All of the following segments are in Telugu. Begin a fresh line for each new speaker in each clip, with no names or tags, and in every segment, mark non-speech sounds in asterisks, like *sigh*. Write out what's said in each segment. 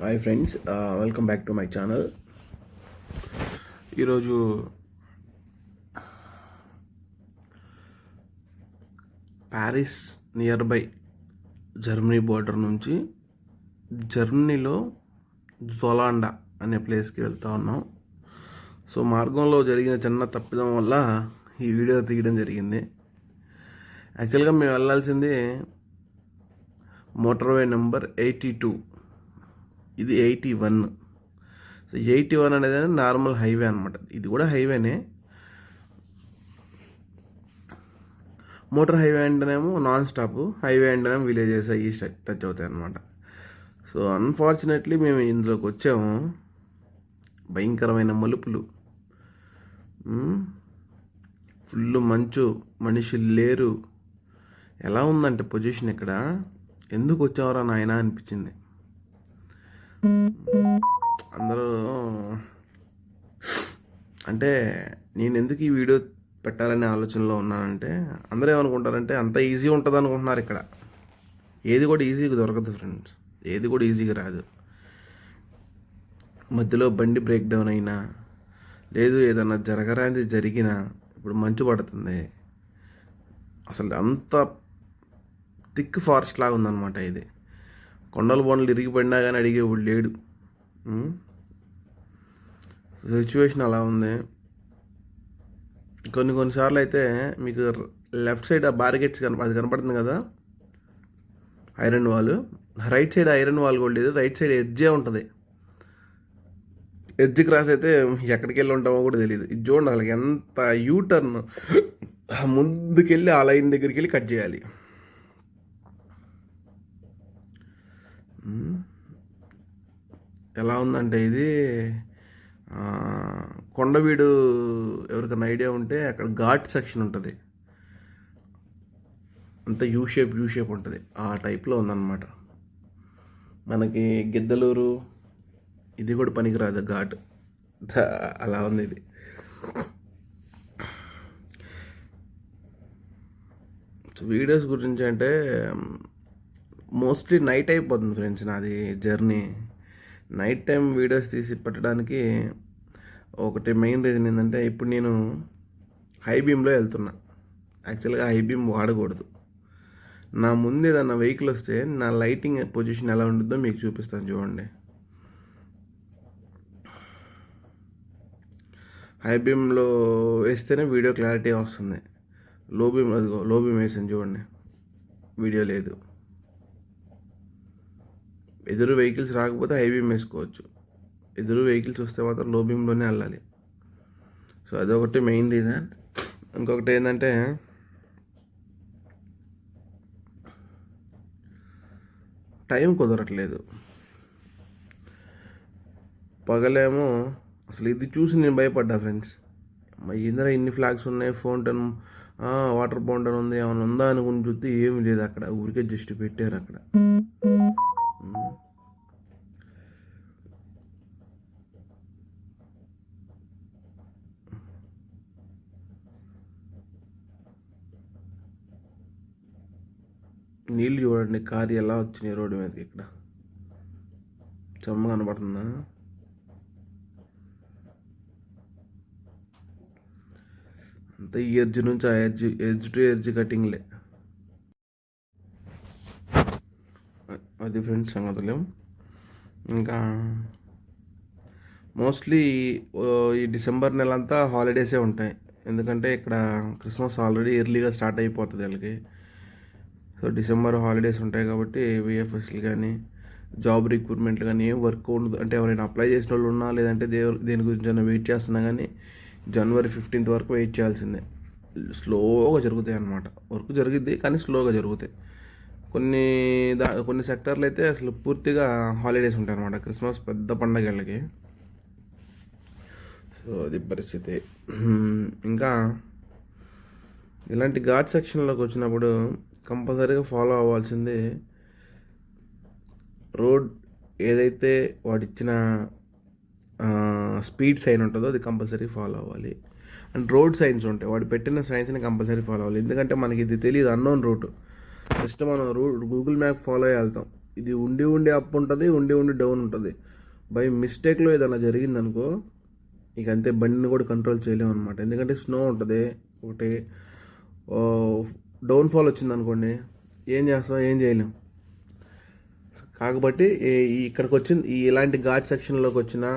Hi friends welcome back to my channel ఈరోజు Paris near by Germany border నుంచి జర్మనీలో జొలాండా అనే ప్లేస్కి వెళ్తా ఉన్నాం. సో మార్గంలో జరిగిన చిన్న తప్పిదం వల్ల ఈ వీడియో తీయడం జరిగింది. యాక్చువల్గా మేము వెళ్ళాల్సింది మోటార్వే నెంబర్ ఎయిటీ టూ. ఇది eighty one. So eighty one అనేది నార్మల్ హైవే అనమాట ఇది కూడా హైవేనే. మోటార్ హైవే అంటేనేమో నాన్ స్టాప్ హైవే అంటేనేమో విలేజెస్ అవి టచ్ అవుతాయి అనమాట సో అన్ఫార్చునేట్లీ మేము ఇందులోకి వచ్చాము. భయంకరమైన మలుపులు. ఫుల్ మంచు మనుషులు లేరు. ఎలా ఉందంటే పొజిషన్ ఇక్కడ? ఎందుకు వచ్చావరా నాయన అనిపించింది. అందరూ అంటే నేను ఎందుకు ఈ వీడియో పెట్టాలనే ఆలోచనలో ఉన్నానంటే అందరూ ఏమనుకుంటారంటే అంత ఈజీ ఉంటుంది అనుకుంటున్నారు ఇక్కడ. ఏది కూడా ఈజీగా దొరకదు ఫ్రెండ్స్. ఏది కూడా ఈజీగా రాదు. మధ్యలో బండి బ్రేక్ డౌన్ అయినా లేదు ఏదన్నా జరగరాంది జరిగినా ఇప్పుడు మంచు పడుతుంది. అసలు అంత థిక్ ఫారెస్ట్ లాగా ఉందన్నమాట ఇది. కొండల బొండలు ఇరిగిపడినా కానీ అడిగేవాడు లేడు. సిచ్యువేషన్ అలా ఉంది. కొన్ని కొన్నిసార్లు అయితే మీకు లెఫ్ట్ సైడ్ ఆ బారిగేట్స్ కనప అది కనపడుతుంది కదా? Iron wall right side iron wall కూడా లేదు. రైట్ సైడ్ ఎడ్జే ఉంటుంది. ఎడ్జ్ క్రాస్ అయితే ఎక్కడికి వెళ్ళి ఉంటామో కూడా తెలియదు ఇది చూడండి అసలు ఎంత యూటర్న్ ముందుకెళ్ళి ఆ లైన్ దగ్గరికి వెళ్ళి కట్ చేయాలి. ఎలా ఉందంటే ఇది కొండవీడు ఎవరికైనా ఐడియా ఉంటే అక్కడ ఘాట్ సెక్షన్ ఉంటుంది. అంత యూ షేప్ యూ షేప్ ఉంటుంది. ఆ టైప్లో ఉందన్నమాట. మనకి గిద్దలూరు ఇది కూడా పనికిరాదు ఘాట్. అలా ఉంది ఇది. వీడియోస్ గురించి అంటే మోస్ట్లీ నైట్ అయిపోతుంది ఫ్రెండ్స్ నాది జర్నీ. నైట్ టైం వీడియోస్ తీసి పెట్టడానికి ఒకటి మెయిన్ రీజన్ ఏంటంటే ఇప్పుడు నేను హై బీమ్లో వెళ్తున్నా. యాక్చువల్గా హై బీమ్ వాడకూడదు. నా ముందు ఏదన్నా వెహికల్ వస్తే నా లైటింగ్ పొజిషన్ ఎలా ఉంటుందో మీకు చూపిస్తాను చూడండి. హై బీమ్లో వేస్తేనే వీడియో క్లారిటీ వస్తుంది. లో బీమ్ అదిగో లో బీమ్ వేసాను చూడండి. వీడియో లేదు. ఎదురు వెహికల్స్ రాకపోతే హై బీమ్ వేసుకోవచ్చు. ఎదురు వెహికల్స్ వస్తే మాత్రం లో బీమ్లోనే వెళ్ళాలి సో అదొకటి మెయిన్ రీజన్ ఇంకొకటి ఏంటంటే టైం కుదరట్లేదు. పగలేమో అసలు ఇది చూసి నేను భయపడ్డా ఫ్రెండ్స్. ఇందులో ఇన్ని ఫ్లాగ్స్ ఉన్నాయి? ఫౌంటైన్ వాటర్ ఫౌంటైన్ ఉంది ఏమైనా ఉందా అనుకుని చూస్తే ఏమి లేదు అక్కడ. ఊరికే జస్ట్ పెట్టారు అక్కడ. నీళ్ళు చూడండి కారు ఎలా వచ్చినాయి రోడ్డు మీదకి ఇక్కడ. చెమ్మ కనబడుతుందా అంత ఈ ఎడ్జ్ నుంచి ఆ ఎడ్జ్ ఎడ్జ్ టు ఎడ్జ్ కటింగ్లే. అది ఫ్రెండ్స్ సంగతులు. ఇంకా మోస్ట్లీ ఈ డిసెంబర్ నెల అంతా హాలిడేసే ఉంటాయి. ఎందుకంటే ఇక్కడ క్రిస్మస్ ఆల్రెడీ ఎర్లీగా స్టార్ట్ అయిపోతుంది వాళ్ళకి. సో డిసెంబర్ హాలిడేస్ ఉంటాయి కాబట్టి విఎఫ్ఎస్లు కానీ జాబ్ రిక్రూట్మెంట్లు కానీ ఏం వర్క్ ఉండదు. అంటే ఎవరైనా అప్లై చేసిన వాళ్ళు ఉన్నా లేదంటే దే దేని గురించి అయినా వెయిట్ చేస్తున్నా కానీ జనవరి ఫిఫ్టీన్త్ వరకు వెయిట్ చేయాల్సిందే. స్లోగా జరుగుతాయి అన్నమాట. వర్క్ జరిగిద్ది కానీ స్లోగా జరుగుతాయి. కొన్ని దా కొన్ని సెక్టర్లు అయితే అసలు పూర్తిగా హాలిడేస్ ఉంటాయి అనమాట క్రిస్మస్ పెద్ద పండగలకి. సో అది పరిస్థితి. ఇంకా ఇలాంటి ఘాట్ సెక్షన్లోకి వచ్చినప్పుడు కంపల్సరీగా ఫాలో అవ్వాల్సింది రోడ్ ఏదైతే వాడిచ్చిన స్పీడ్ సైన్ ఉంటుందో అది కంపల్సరీ ఫాలో అవ్వాలి. అండ్ రోడ్ సైన్స్ ఉంటాయి. వాడు పెట్టిన సైన్స్ని కంపల్సరీ ఫాలో అవ్వాలి. ఎందుకంటే మనకి ఇది తెలియదు అన్నోన్ రూట్ జస్ట్ మనం గూగుల్ మ్యాప్ ఫాలో అయ్యి వెళ్తాం. ఇది ఉండి ఉండి అప్ ఉంటుంది ఉండి ఉండి డౌన్ ఉంటుంది. బై మిస్టేక్లో ఏదైనా జరిగిందనుకో ఇక అంతే బండిని కూడా కంట్రోల్ చేయలేము అనమాట ఎందుకంటే స్నో ఉంటుంది. ఒకటి డౌన్ఫాల్ వచ్చింది అనుకోండి ఏం చేస్తాం? ఏం చేయలేం. కాకపోతే ఈ ఇక్కడికి వచ్చిన ఈ ఇలాంటి ఘాట్ సెక్షన్లోకి వచ్చినా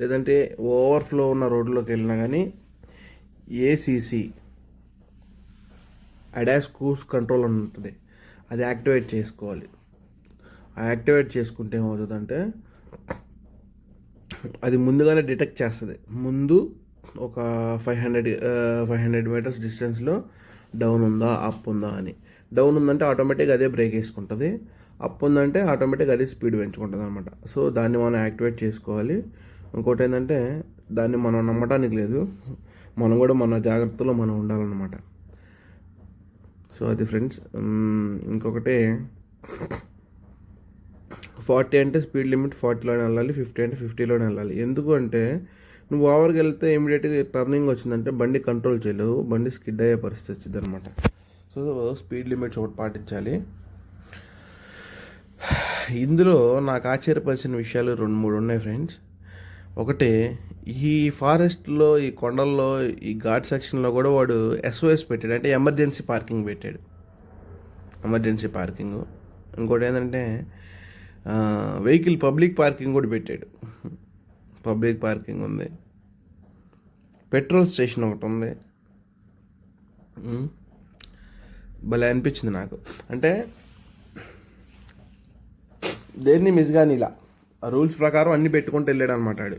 లేదంటే ఓవర్ఫ్లో ఉన్న రోడ్లోకి వెళ్ళినా కానీ ఏసీసీ అడాస్ కూస్ కంట్రోల్ అని ఉంటుంది. అది యాక్టివేట్ చేసుకోవాలి. ఆ యాక్టివేట్ చేసుకుంటే ఏమవుతుందంటే అది ముందుగానే డిటెక్ట్ చేస్తుంది. ముందు ఒక five hundred five hundred metres డిస్టెన్స్లో డౌన్ ఉందా అప్ ఉందా అని. డౌన్ ఉందంటే ఆటోమేటిక్గా అదే బ్రేక్ వేసుకుంటుంది. అప్ ఉందంటే ఆటోమేటిక్గా అదే స్పీడ్ పెంచుకుంటుంది అనమాట సో దాన్ని మనం యాక్టివేట్ చేసుకోవాలి. ఇంకోటి ఏంటంటే దాన్ని మనం నమ్మటానికి లేదు. మనం కూడా మన జాగ్రత్తలో మనం ఉండాలన్నమాట. సో అది ఫ్రెండ్స్ ఇంకొకటి ఫార్టీ అంటే స్పీడ్ లిమిట్ ఫార్టీలోనే వెళ్ళాలి ఫిఫ్టీ అంటే ఫిఫ్టీలోనే వెళ్ళాలి. ఎందుకు అంటే నువ్వు ఓవర్కి వెళ్తే ఇమీడియట్గా టర్నింగ్ వచ్చిందంటే బండి కంట్రోల్ చేయలేవు బండి స్కిడ్ అయ్యే పరిస్థితి వచ్చింది అనమాట సో స్పీడ్ లిమిట్స్ ఒకటి పాటించాలి. *sighs* ఇందులో నాకు ఆశ్చర్యపరిచిన విషయాలు రెండు మూడు ఉన్నాయి ఫ్రెండ్స్. ఒకటి ఈ ఫారెస్ట్లో ఈ కొండల్లో ఈ ఘాట్ సెక్షన్లో కూడా వాడు ఎస్ఓఎస్ పెట్టాడు. అంటే ఎమర్జెన్సీ పార్కింగ్ పెట్టాడు. Emergency parking. ఇంకోటి ఏంటంటే వెహికల్ పబ్లిక్ పార్కింగ్ కూడా పెట్టాడు. పబ్లిక్ పార్కింగ్ ఉంది. పెట్రోల్ స్టేషన్ ఒకటి ఉంది. భలే అనిపించింది నాకు. అంటే దేన్ని మిస్ కానీ ఇలా రూల్స్ ప్రకారం అన్ని పెట్టుకుంటూ వెళ్ళాడు అనమాట ఆడు.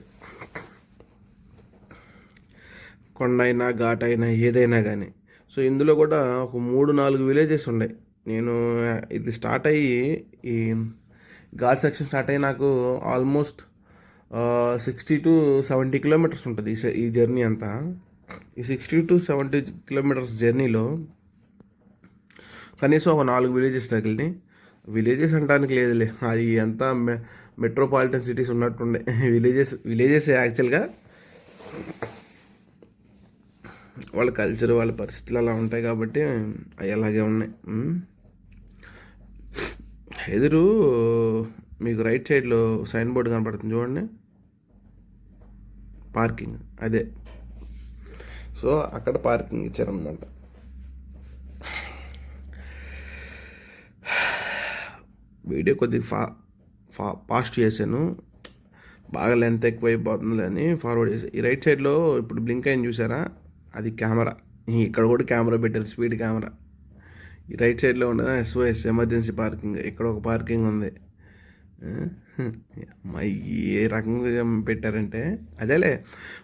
కొండ అయినా ఘాట్ అయినా ఏదైనా కానీ సో ఇందులో కూడా ఒక మూడు నాలుగు విలేజెస్ ఉన్నాయి. నేను ఇది స్టార్ట్ అయ్యి ఈ ఘాట్ సెక్షన్ స్టార్ట్ అయ్యి నాకు almost sixty to seventy kilometres ఉంటుంది ఈ స- ఈ జర్నీ అంతా. ఈ సిక్స్టీ టు సెవెంటీ కిలోమీటర్స్ జర్నీలో కనీసం ఒక నాలుగు విలేజెస్ తగిలినాయి. విలేజెస్ అంటానికి లేదులే. అది అంతా మె మెట్రోపాలిటన్ సిటీస్ ఉన్నట్టుండే. విలేజెస్ విలేజెస్ యాక్చువల్గా వాళ్ళ కల్చర్ వాళ్ళ పరిస్థితులు అలా ఉంటాయి కాబట్టి అవి అలాగే ఉన్నాయి. ఎదురు మీకు రైట్ సైడ్లో సైన్ బోర్డు కనపడుతుంది చూడండి. పార్కింగ్ అదే. సో అక్కడ పార్కింగ్ ఇచ్చారనమాట వీడియో కొద్దిగా ఫా ఫా ఫాస్ట్ చేశాను. బాగా లెంత్ ఎక్కువ అయిపోతుంది అని ఫార్వర్డ్ చేశాను ఈ రైట్ సైడ్లో ఇప్పుడు బ్లింక్ అయింది చూసారా? అది కెమెరా. ఇక్కడ కూడా కెమెరా పెట్టారు స్పీడ్ కెమెరా. ఈ రైట్ సైడ్లో ఉండదా ఎస్ఓఎస్ ఎమర్జెన్సీ పార్కింగ్ ఇక్కడ ఒక పార్కింగ్ ఉంది. ఏ రకంగా పెట్టారంటే అదేలే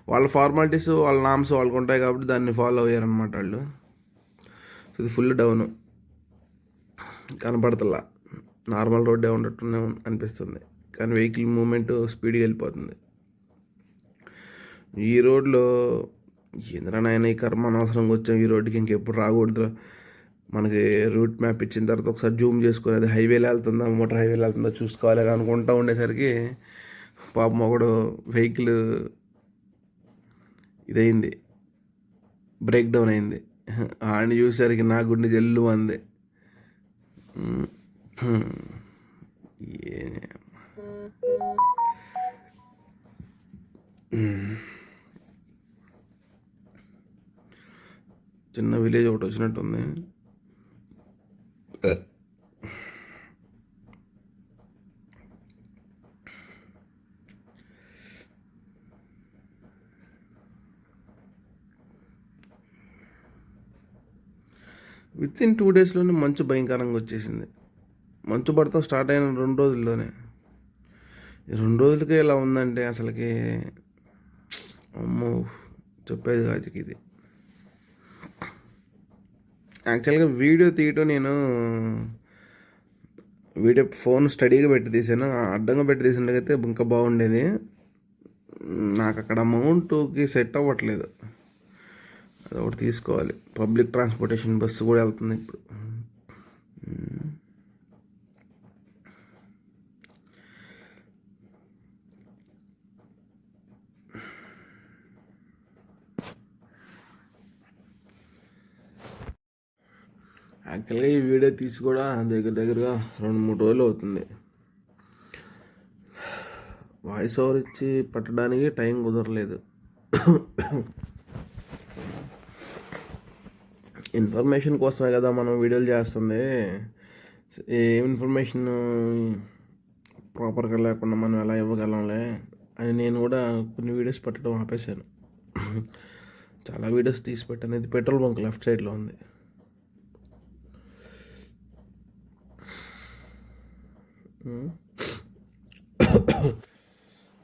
వాళ్ళ ఫార్మాలిటీస్ వాళ్ళ నామ్స్ వాళ్ళకు ఉంటాయి కాబట్టి దాన్ని ఫాలో అయ్యారనమాట వాళ్ళు. సో ఇది ఫుల్ డౌను. కనపడతలా. నార్మల్ రోడ్డే ఉండట్టునే అనిపిస్తుంది. కానీ వెహికల్ మూమెంట్ స్పీడ్గా వెళ్ళిపోతుంది. ఈ రోడ్లో ఏంద్రనైనా ఈ కర్మ అనవసరంగా వచ్చాం ఈ రోడ్డుకి ఇంకెప్పుడు రాకూడదు మనకి రూట్ మ్యాప్ ఇచ్చిన తర్వాత ఒకసారి జూమ్ చేసుకుని అది హైవేలో వెళ్తుందా మోటార్ హైవేలో వెళ్తుందా చూసుకోవాలి అని అనుకుంటా ఉండేసరికి పాపం ఒకడు వెహికల్ ఇదైంది బ్రేక్ డౌన్ అయింది. ఆయన చూసేసరికి నా గుండె జల్లు అంది. చిన్న విలేజ్ ఒకటి వచ్చినట్టుంది. విత్ ఇన్ టూ డేస్లోనే మంచు భయంకరంగా వచ్చేసింది. మంచు పడతాం స్టార్ట్ అయిన రెండు రోజుల్లోనే. రెండు రోజులకే ఇలా ఉందంటే అసలుకి అమ్మో చెప్పేది కాదు ఇది. యాక్చువల్గా వీడియో తీయటం నేను వీడియో ఫోన్ స్టడీగా పెట్టి తీసాను. అడ్డంగా పెట్టి తీసినట్లయితే ఇంకా బాగుండేది. నాకు అక్కడ అమౌంట్కి సెట్ అవ్వట్లేదు. అది ఒకటి తీసుకోవాలి. పబ్లిక్ ట్రాన్స్పోర్టేషన్ బస్సు కూడా వెళ్తుంది ఇప్పుడు. యాక్చువల్గా ఈ వీడియో తీసి కూడా దగ్గర దగ్గరగా రెండు మూడు రోజులు అవుతుంది. వాయిస్ ఓవర్ ఇచ్చి పట్టడానికి టైం కుదరలేదు. ఇన్ఫర్మేషన్ కోసమే కదా మనం వీడియోలు చేస్తుంది. ఏ ఇన్ఫర్మేషన్ ప్రాపర్గా లేకుండా మనం ఎలా ఇవ్వగలంలే అని నేను కూడా కొన్ని వీడియోస్ పెట్టడం ఆపేశాను. చాలా వీడియోస్ తీసి పెట్టాను. ఇది పెట్రోల్ బంక్ లెఫ్ట్ సైడ్లో ఉంది.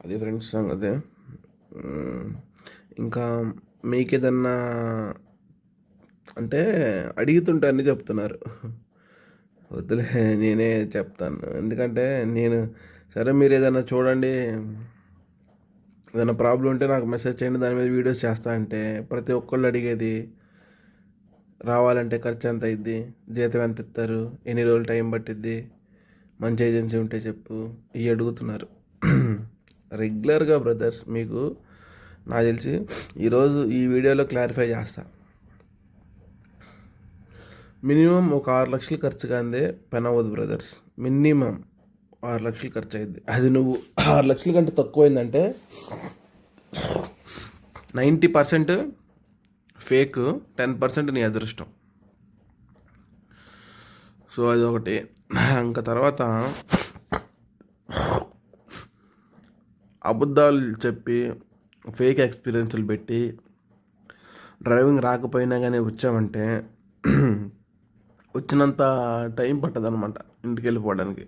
అది ఫ్రెండ్స్ సంగతి. ఇంకా మీకు ఏదన్నా అంటే అడుగుతుంటే అన్నీ చెప్తున్నారు. వద్దులే నేనే చెప్తాను. ఎందుకంటే నేను సరే మీరు ఏదైనా చూడండి ఏదైనా ప్రాబ్లం ఉంటే నాకు మెసేజ్ చేయండి దాని మీద వీడియోస్ చేస్తా అంటే ప్రతి ఒక్కళ్ళు అడిగేది రావాలంటే ఖర్చు ఎంత అయింది జీతం ఎంత ఇస్తారు ఎన్ని రోజులు టైం పట్టిద్ది మంచి ఏజెన్సీ ఉంటే చెప్పు ఇవి అడుగుతున్నారు. రెగ్యులర్గా బ్రదర్స్ మీకు నాకు తెలిసి ఈరోజు ఈ వీడియోలో క్లారిఫై చేస్తా. మినిమం ఒక ఆరు లక్షలు ఖర్చు కాందే పని అవ్వదు బ్రదర్స్ మినిమం ఆరు లక్షలు ఖర్చు అయింది అది నువ్వు ఆరు లక్షల కంటే తక్కువైందంటే ninety percent fake ten percent నీ అదృష్టం. సో అది ఒకటి ఇంకా తర్వాత అబద్ధాలు చెప్పి ఫేక్ ఎక్స్పీరియన్స్లు పెట్టి డ్రైవింగ్ రాకపోయినా కానీ వచ్చామంటే వచ్చినంత టైం పట్టదు అనమాట ఇంటికి వెళ్ళిపోవడానికి.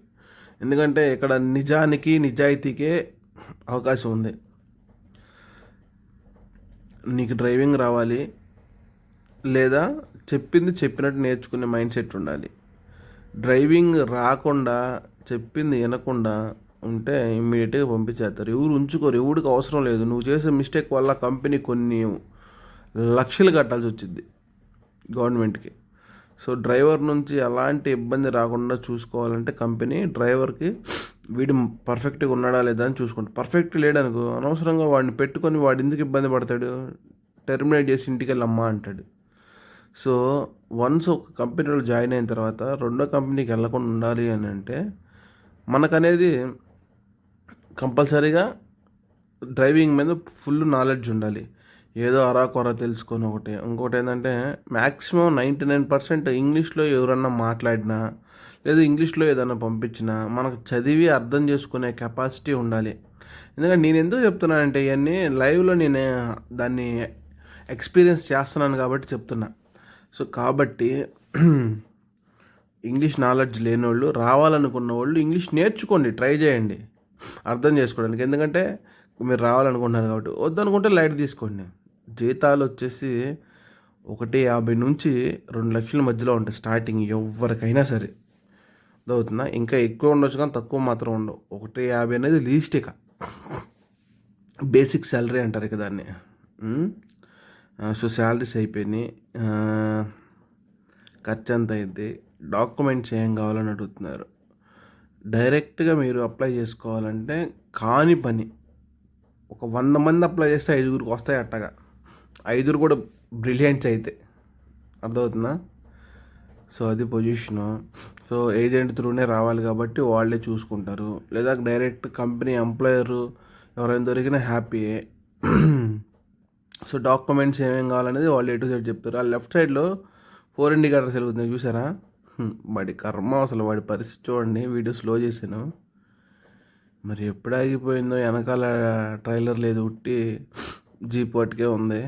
ఎందుకంటే ఇక్కడ నిజానికి నిజాయితీకే అవకాశం ఉంది. నీకు డ్రైవింగ్ రావాలి లేదా చెప్పింది చెప్పినట్టు నేర్చుకునే మైండ్ సెట్ ఉండాలి. డ్రైవింగ్ రాకుండా చెప్పింది వినకుండా ఉంటే ఇమ్మీడియట్గా పంపించేస్తారు ఎవరు ఉంచుకోరు ఎవరికి అవసరం లేదు. నువ్వు చేసే మిస్టేక్ వల్ల కంపెనీ కొన్ని లక్షలు కట్టాల్సి వచ్చింది గవర్నమెంట్కి సో డ్రైవర్ నుంచి ఎలాంటి ఇబ్బంది రాకుండా చూసుకోవాలంటే కంపెనీ డ్రైవర్కి వీడు పర్ఫెక్ట్గా ఉన్నాడా లేదా అని చూసుకుంటాడు పర్ఫెక్ట్ లేడనుకో అనవసరంగా వాడిని పెట్టుకొని వాడు ఎందుకు ఇబ్బంది పడతాడు? టెర్మినేట్ చేసి ఇంటికి వెళ్ళమ్మా అంటాడు. సో వన్స్ ఒక కంపెనీలో జాయిన్ అయిన తర్వాత రెండో కంపెనీకి వెళ్ళకుండా ఉండాలి అని అంటే మనకనేది కంపల్సరీగా డ్రైవింగ్ మీద ఫుల్ నాలెడ్జ్ ఉండాలి. ఏదో అరాకొర తెలుసుకొని ఒకటి. ఇంకోటి ఏంటంటే మ్యాక్సిమం నైంటీ నైన్ పర్సెంట్ ఇంగ్లీష్లో ఎవరన్నా మాట్లాడినా లేదా ఇంగ్లీష్లో ఏదైనా పంపించినా మనకు చదివి అర్థం చేసుకునే కెపాసిటీ ఉండాలి. ఎందుకంటే నేను ఎందుకు చెప్తున్నానంటే ఇవన్నీ లైవ్లో నేను దాన్ని ఎక్స్పీరియన్స్ చేస్తున్నాను కాబట్టి చెప్తున్నా. సో కాబట్టి ఇంగ్లీష్ నాలెడ్జ్ లేని వాళ్ళు రావాలనుకున్న వాళ్ళు ఇంగ్లీష్ నేర్చుకోండి ట్రై చేయండి. అర్థం చేసుకోవడానికి. ఎందుకంటే మీరు రావాలనుకుంటున్నారు కాబట్టి. వద్దనుకుంటే లైట్ తీసుకోండి. జీతాలు వచ్చేసి ఒకటి యాభై నుంచి రెండు లక్షల మధ్యలో ఉంటాయి స్టార్టింగ్ ఎవరికైనా సరే. అవుతుందా ఇంకా ఎక్కువ ఉండొచ్చు కానీ తక్కువ మాత్రం ఉండవు. ఒకటి యాభై అనేది లీస్ట్ ఇక. బేసిక్ శాలరీ అంటారు ఇక దాన్ని. సో శాలరీస్ అయిపోయినాయి. ఖర్చు ఎంత అయింది డాక్యుమెంట్స్ ఏం కావాలని అడుగుతున్నారు. డైరెక్ట్గా మీరు అప్లై చేసుకోవాలంటే కాని పని. ఒక వంద మంది అప్లై చేస్తే ఐదుగురికి వస్తాయి అట్టగా. ఐదుగురు కూడా బ్రిలియంట్స్ అయితే. అర్థమవుతుందా? సో అది పొజిషను. సో ఏజెంట్ త్రూనే రావాలి కాబట్టి వాళ్ళే చూసుకుంటారు. లేదా డైరెక్ట్ కంపెనీ ఎంప్లాయరు ఎవరైనా దొరికినా హ్యాపీయే. సో డాక్యుమెంట్స్ ఏమేమి కావాలనేది వాళ్ళు ఎటు సైడ్ చెప్తారు. ఆ లెఫ్ట్ సైడ్లో ఫోర్ ఇండికేటర్స్ వెలుగుతుంది చూసారా? వాడి కర్మ అసలు వాడి పరిస్థితి చూడండి వీడియో స్లో చేశాను. మరి ఎప్పుడు ఆగిపోయిందో వెనకాల ట్రైలర్ లేదు ఉట్టి జీప్ వాటికే ఉంది.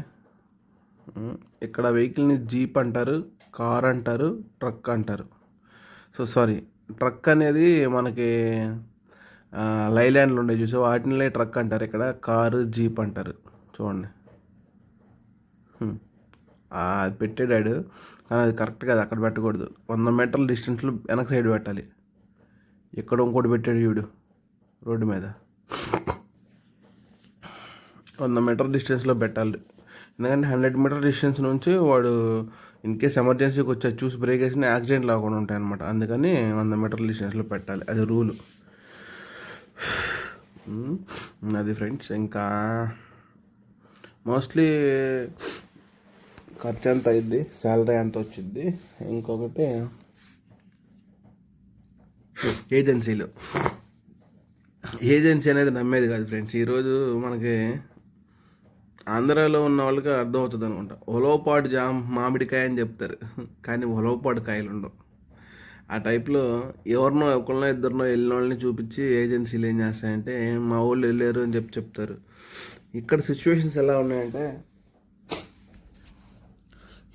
ఇక్కడ వెహికల్ని జీప్ అంటారు కార్ అంటారు ట్రక్ అంటారు. సో సారీ ట్రక్ అనేది మనకి లైలాండ్లు ఉండే చూసే వాటిని ట్రక్ అంటారు ఇక్కడ కారు జీప్ అంటారు. చూడండి. అది పెట్టాడు కానీ అది కరెక్ట్ కాదు అక్కడ పెట్టకూడదు. వంద మీటర్ల డిస్టెన్స్లో వెనక సైడ్ పెట్టాలి. ఇక్కడ ఇంకోటి పెట్టాడు వీడు రోడ్డు మీద. వంద మీటర్ డిస్టెన్స్లో పెట్టాలి. ఎందుకంటే హండ్రెడ్ మీటర్ డిస్టెన్స్ నుంచి వాడు ఇన్ కేస్ ఎమర్జెన్సీకి వచ్చి చూసి బ్రేక్ వేసిన యాక్సిడెంట్ లేకుండా ఉంటాయి అనమాట అందుకని వంద మీటర్ డిస్టెన్స్లో పెట్టాలి. అది రూలు. అది ఫ్రెండ్స్ ఇంకా మోస్ట్లీ ఖర్చు ఎంత అయింది శాలరీ ఎంత వచ్చింది ఇంకొకటి ఏజెన్సీలు. ఏజెన్సీ అనేది నమ్మేది కాదు ఫ్రెండ్స్. ఈరోజు మనకి ఆంధ్రాలో ఉన్న వాళ్ళకి అర్థమవుతుంది అనుకుంటా ఒలవపాడు జామ్ మామిడికాయ అని చెప్తారు. కానీ ఒలవపాడు కాయలు ఉండవు. ఆ టైప్లో ఎవరినో ఒకరినో ఇద్దరినో వెళ్ళిన వాళ్ళని చూపించి ఏజెన్సీలు ఏం చేస్తాయంటే మా వాళ్ళు వెళ్ళారు అని చెప్పి చెప్తారు. ఇక్కడ సిచ్యువేషన్స్ ఎలా ఉన్నాయంటే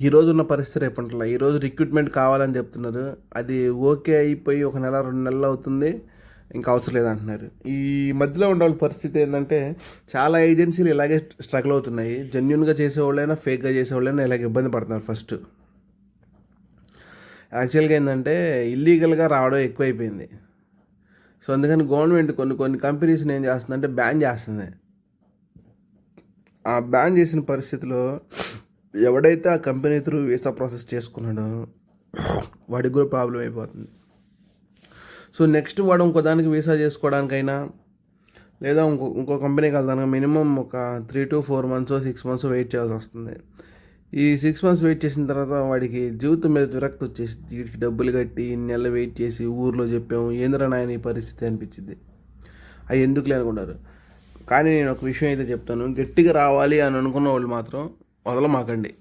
ఈ రోజు ఉన్న పరిస్థితి రేపంటలా ఈరోజు రిక్రూట్మెంట్ కావాలని చెప్తున్నారు. అది ఓకే అయిపోయి ఒక నెల రెండు నెలలు అవుతుంది. ఇంకా అవసరం లేదంటున్నారు. ఈ మధ్యలో ఉండే వాళ్ళ పరిస్థితి ఏంటంటే చాలా ఏజెన్సీలు ఇలాగే స్ట్రగుల్ అవుతున్నాయి. జెన్యున్గా చేసేవాళ్ళైనా ఫేక్గా చేసేవాళ్ళైనా ఇలాగ ఇబ్బంది పడుతున్నారు ఫస్ట్ యాక్చువల్గా ఏంటంటే ఇల్లీగల్గా రావడం ఎక్కువైపోయింది. సో అందుకని గవర్నమెంట్ కొన్ని కొన్ని కంపెనీస్ని ఏం చేస్తుందంటే బ్యాన్ చేస్తుంది. ఆ బ్యాన్ చేసిన పరిస్థితిలో ఎవడైతే ఆ కంపెనీ త్రూ వీసా ప్రాసెస్ చేసుకున్నాడో వాడికి కూడా ప్రాబ్లం అయిపోతుంది. సో నెక్స్ట్ వాడు ఇంకో దానికి వీసా చేసుకోవడానికైనా లేదా ఇంకో ఇంకో కంపెనీకి వెళ్తాను మినిమం ఒక three to four months six months wait చేయాల్సి వస్తుంది. ఈ సిక్స్ మంత్స్ వెయిట్ చేసిన తర్వాత వాడికి జీవితం మీద విరక్తి వచ్చేసి వీడికి డబ్బులు కట్టి ఇన్ని నెలలు వెయిట్ చేసి ఊర్లో చెప్పాము ఏంద్రా నాయన ఈ పరిస్థితి? అనిపించింది. అవి ఎందుకు అనుకుంటారు కానీ నేను ఒక విషయం అయితే చెప్తాను గట్టిగా రావాలి అని అనుకున్న వాళ్ళు మాత్రం వదలమాకండి.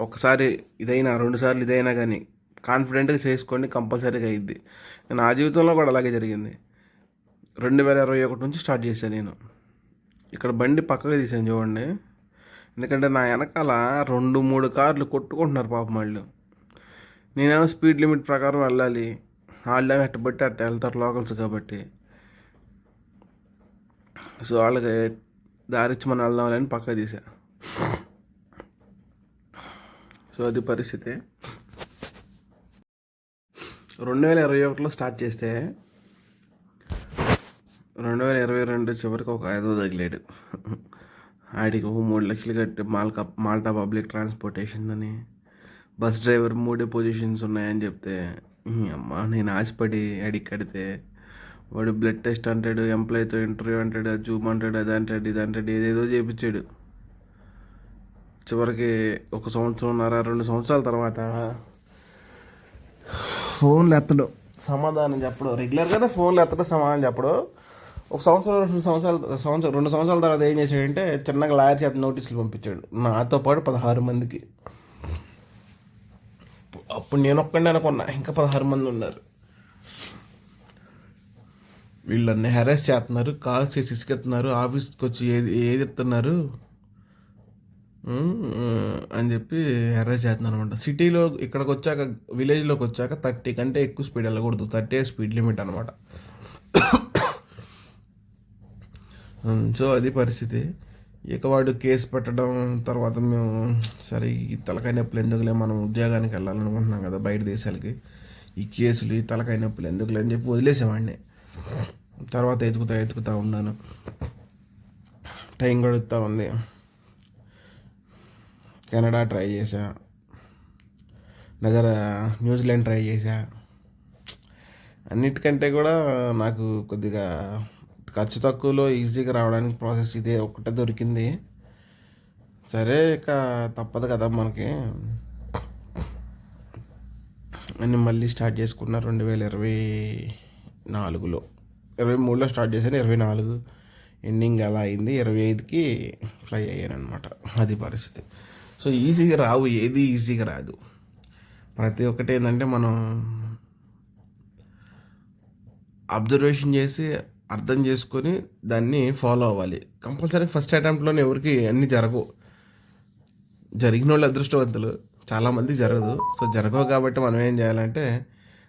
ఒకసారి ఇదైనా రెండు సార్లు ఇదైనా కానీ కాన్ఫిడెంట్గా చేసుకోండి కంపల్సరీగా అయ్యిద్ది. నా జీవితంలో కూడా అలాగే జరిగింది. రెండు వేల ఇరవై ఒకటి నుంచి స్టార్ట్ చేశాను నేను. ఇక్కడ బండి పక్కగా తీసాను చూడండి. ఎందుకంటే నా వెనకాల రెండు మూడు కార్లు కొట్టుకుంటున్నారు పాపం వాళ్ళు. నేనేమో స్పీడ్ లిమిట్ ప్రకారం వెళ్ళాలి. వాళ్ళేమో ఎట్ట బట్టి అట్ట వెళ్తారు లోకల్స్ కాబట్టి. సో వాళ్ళకి దారిచ్చి మనం వెళ్దామని పక్క తీసా సో అది పరిస్థితి రెండు వేల ఇరవై ఒకటిలో స్టార్ట్ చేస్తే రెండు వేల ఇరవై రెండు చివరికి ఒక ఐదో తగిలాడు. ఆడికి ఒక మూడు లక్షలు కట్టి మాల్కా మాల్టా పబ్లిక్ ట్రాన్స్పోర్టేషన్ అని బస్ డ్రైవర్ మూడే పొజిషన్స్ ఉన్నాయని చెప్తే అమ్మ నేను ఆశపడి అడిగి కడితే వాడు బ్లడ్ టెస్ట్ అంటాడు ఎంప్లాయ్తో ఇంటర్వ్యూ అంటాడు జూమ్ అంటాడు అది అంటాడు ఇది అంటాడు ఏదేదో చేపించాడు. చివరికి ఒక సంవత్సరంన్నర రెండు సంవత్సరాల తర్వాత ఫోన్లు ఎత్తడం. సమాధానం చెప్పడం. రెగ్యులర్గానే ఫోన్లు ఎత్తడం సమాధానం చెప్పడం. ఒక సంవత్సరం రెండు సంవత్సరాలు సంవత్సరం రెండు సంవత్సరాల తర్వాత ఏం చేశాడంటే చిన్నగా లాయర్ చేత నోటీసులు పంపించాడు. నాతో పాటు పదహారు మందికి. అప్పుడు నేను ఒక్కడే అనుకున్నా ఇంకా పదహారు మంది ఉన్నారు. వీళ్ళన్నీ హెరాస్ చేస్తున్నారు కాల్స్ చేసి ఇసుకెత్తున్నారు ఆఫీస్కి వచ్చి ఏది ఏది ఎత్తున్నారు? అని చెప్పి హెరాస్ చేస్తున్నాను అనమాట సిటీలో ఇక్కడికి వచ్చాక విలేజ్లోకి వచ్చాక థర్టీ కంటే ఎక్కువ స్పీడ్ వెళ్ళకూడదు. థర్టీ స్పీడ్ లిమిట్ అనమాట సో అది పరిస్థితి. ఇక వాడు కేసు పెట్టడం తర్వాత మేము సరే ఈ తలకాయ నొప్పులు ఎందుకులే మనం ఉద్యోగానికి వెళ్ళాలనుకుంటున్నాం కదా బయట దేశాలకి. ఈ కేసులు ఈ తలకాయ నొప్పులు ఎందుకులే అని చెప్పి వదిలేసేవాడిని. తర్వాత ఎతుకుతా ఎతుకుతా ఉన్నాను. టైం గడుపుతూ ఉంది. కెనడా ట్రై చేసా నగర న్యూజిలాండ్ ట్రై చేశా. అన్నిటికంటే కూడా నాకు కొద్దిగా ఖర్చు తక్కువలో ఈజీగా రావడానికి ప్రాసెస్ ఇదే ఒకటే దొరికింది. సరే ఇక తప్పదు కదా మనకి. అని మళ్ళీ స్టార్ట్ చేసుకున్నా రెండు వేల ఇరవై నాలుగులో. ఇరవై మూడులో స్టార్ట్ చేశాను ఇరవై నాలుగు ఎండింగ్ అలా అయింది. ఇరవై ఐదుకి ఫ్లై అయ్యాను అనమాట అది పరిస్థితి. సో ఈజీగా రావు ఏది ఈజీగా రాదు. ప్రతి ఒక్కటి ఏంటంటే మనం అబ్జర్వేషన్ చేసి అర్థం చేసుకొని దాన్ని ఫాలో అవ్వాలి. కంపల్సరీ ఫస్ట్ అటెంప్ట్లోనే ఎవరికి అన్నీ జరగవు. జరిగిన వాళ్ళు అదృష్టవంతులు. చాలామంది జరగదు. సో జరగవు కాబట్టి మనం ఏం చేయాలంటే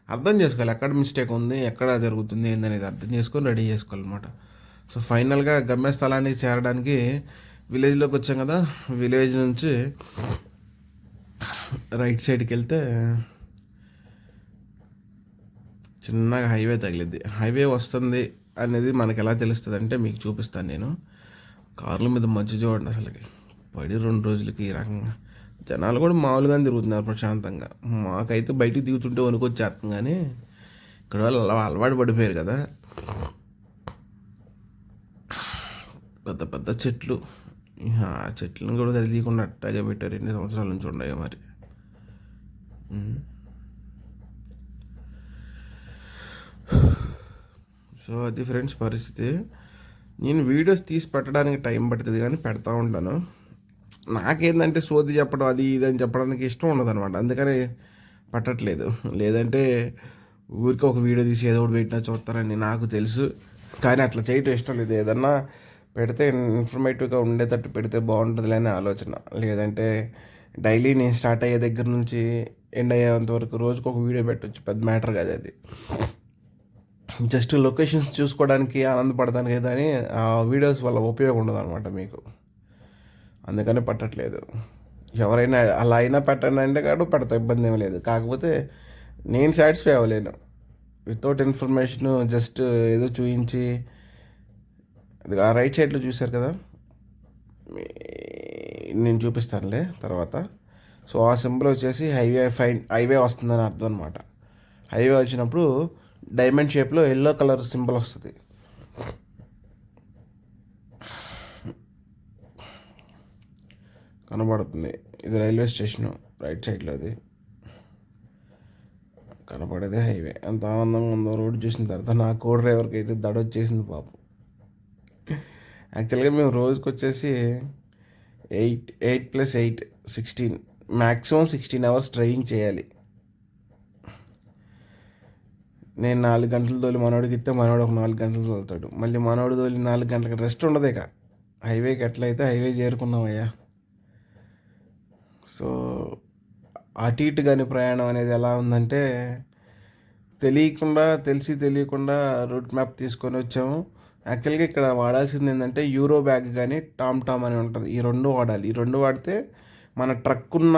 అర్థం చేసుకోవాలి. ఎక్కడ మిస్టేక్ ఉంది ఎక్కడ జరుగుతుంది ఏందనేది అర్థం చేసుకొని రెడీ చేసుకోవాలన్నమాట. సో ఫైనల్గా గమ్యస్థలానికి చేరడానికి విలేజ్లోకి వచ్చాం కదా విలేజ్ నుంచి రైట్ సైడ్కి వెళ్తే చిన్నగా హైవే తగిలిద్ది. హైవే వస్తుంది అనేది మనకి ఎలా తెలుస్తుంది అంటే మీకు చూపిస్తాను నేను. కార్ల మీద మధ్య చూడండి అసలుకి పడి రెండు రోజులకి ఈ రకంగా. జనాలు కూడా మామూలుగానే తిరుగుతున్నారు ప్రశాంతంగా. మాకైతే బయటికి దిగుతుంటే వణుకొచ్చేస్తుంది కానీ ఇక్కడ వాళ్ళు అలా అలవాటు పడిపోయారు కదా. పెద్ద పెద్ద చెట్లు. చెట్లను కూడా కదిలీయకుండా అట్టాగే పెట్టారు. ఎన్ని సంవత్సరాల నుంచి ఉన్నాయో మరి? సో అది ఫ్రెండ్స్ పరిస్థితి. నేను వీడియోస్ తీసి పెట్టడానికి టైం పడుతుంది కానీ పెడతా ఉంటాను. నాకేందంటే సోది చెప్పడం అది ఇది అని చెప్పడానికి ఇష్టం ఉండదు అనమాట అందుకని పట్టట్లేదు. లేదంటే ఊరికి ఒక వీడియో తీసి ఏదో ఒకటి పెట్టినా చూస్తారని నాకు తెలుసు. కానీ అట్లా చేయటం ఇష్టం లేదు. ఏదన్నా పెడితే ఇన్ఫర్మేటివ్గా ఉండేటట్టు పెడితే బాగుంటుంది అనే ఆలోచన. లేదంటే డైలీ నేను స్టార్ట్ అయ్యే దగ్గర నుంచి ఎండ్ అయ్యేంత వరకు రోజుకు ఒక వీడియో పెట్టచ్చు. పెద్ద మ్యాటర్ కాదు అది. జస్ట్ లొకేషన్స్ చూసుకోవడానికి ఆనందపడతాను కదా అని ఆ వీడియోస్ వల్ల ఉపయోగం ఉండదు అనమాట మీకు. అందుకని పట్టట్లేదు. ఎవరైనా అలా అయినా పెట్టండి అంటే కాదు పెడతా ఇబ్బంది ఏం లేదు. కాకపోతే నేను సాటిస్ఫై అవ్వలేను. వితౌట్ ఇన్ఫర్మేషన్ జస్ట్ ఏదో చూపించి అది ఆ రైట్ సైడ్లో చూశారు కదా? నేను చూపిస్తానులే తర్వాత. సో ఆ సింబల్ వచ్చేసి హైవే ఫైన్ హైవే వస్తుందని అర్థం అనమాట హైవే వచ్చినప్పుడు డైమండ్ షేప్లో ఎల్లో కలర్ సింబల్ వస్తుంది. కనబడుతుంది. ఇది రైల్వే స్టేషన్ రైట్ సైడ్లో అది. కనపడేదే హైవే ఎంత ఆనందంగా ఉందో రోడ్డు చూసిన తర్వాత నా కో డ్రైవర్కి అయితే దడ వచ్చేసింది పాపం. యాక్చువల్గా మేము రోజుకి వచ్చేసి eight eight plus eight sixteen. Maximum sixteen hours driving చేయాలి. నేను నాలుగు గంటలు తోలి మనోడికి ఇస్తే మనోడు ఒక నాలుగు గంటలు తోలుతాడు. మళ్ళీ మనోడు తోలి నాలుగు గంటలకు రెస్ట్ ఉండదు ఇక. హైవేకి ఎట్లయితే హైవే చేరుకున్నామయ్యా సో అటు ఇటు కానీ ప్రయాణం అనేది ఎలా ఉందంటే తెలియకుండా తెలిసి తెలియకుండా రూట్ మ్యాప్ తీసుకొని వచ్చాము. యాక్చువల్గా ఇక్కడ వాడాల్సింది ఏంటంటే యూరో బ్యాగ్ కానీ టామ్ టామ్ అని ఉంటుంది. ఈ రెండు వాడాలి. ఈ రెండు వాడితే మన ట్రక్ ఉన్న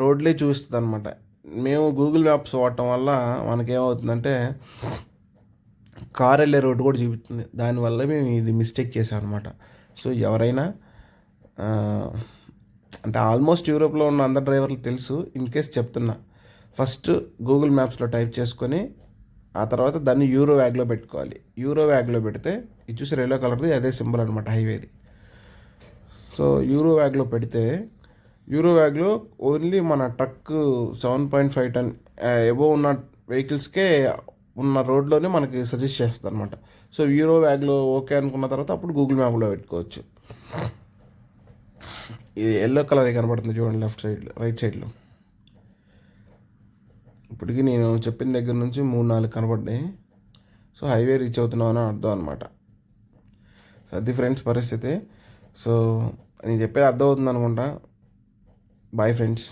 రోడ్లే చూస్తుంది అనమాట మేము గూగుల్ మ్యాప్స్ వాడటం వల్ల మనకేమవుతుందంటే కార్ వెళ్ళే రోడ్డు కూడా చూపిస్తుంది. దానివల్ల మేము ఇది మిస్టేక్ చేసాం అనమాట సో ఎవరైనా అంటే ఆల్మోస్ట్ యూరోప్లో ఉన్న అందరు డ్రైవర్లు తెలుసు. ఇన్ కేస్ చెప్తున్నా. ఫస్ట్ గూగుల్ మ్యాప్స్లో టైప్ చేసుకొని ఆ తర్వాత దాన్ని యూరో వ్యాగ్లో పెట్టుకోవాలి. యూరో వ్యాగ్లో పెడితే ఇది చూసి ఎల్లో కలర్ది అదే సింబల్ అనమాట హైవేది సో యూరో వ్యాగ్లో పెడితే యూరో వ్యాగ్లో ఓన్లీ మన truck seven point five ton above ఉన్న వెహికల్స్కే ఉన్న రోడ్లోనే మనకి సజెస్ట్ చేస్తుంది అనమాట సో యూరో వ్యాగ్లో ఓకే అనుకున్న తర్వాత అప్పుడు గూగుల్ మ్యాప్లో పెట్టుకోవచ్చు. ఇది ఎల్లో కలర్ కనబడుతుంది చూడండి లెఫ్ట్ సైడ్ రైట్ సైడ్లో ఇప్పటికీ నేను చెప్పిన దగ్గర నుంచి మూడు నాలుగు కనపడ్డాయి సో హైవే రీచ్ అవుతున్నాం అని అర్థం అనమాట సో అది ఫ్రెండ్స్ పరిస్థితి. సో నేను చెప్పేది అర్థం అవుతుంది అనుకుంటా. Bye friends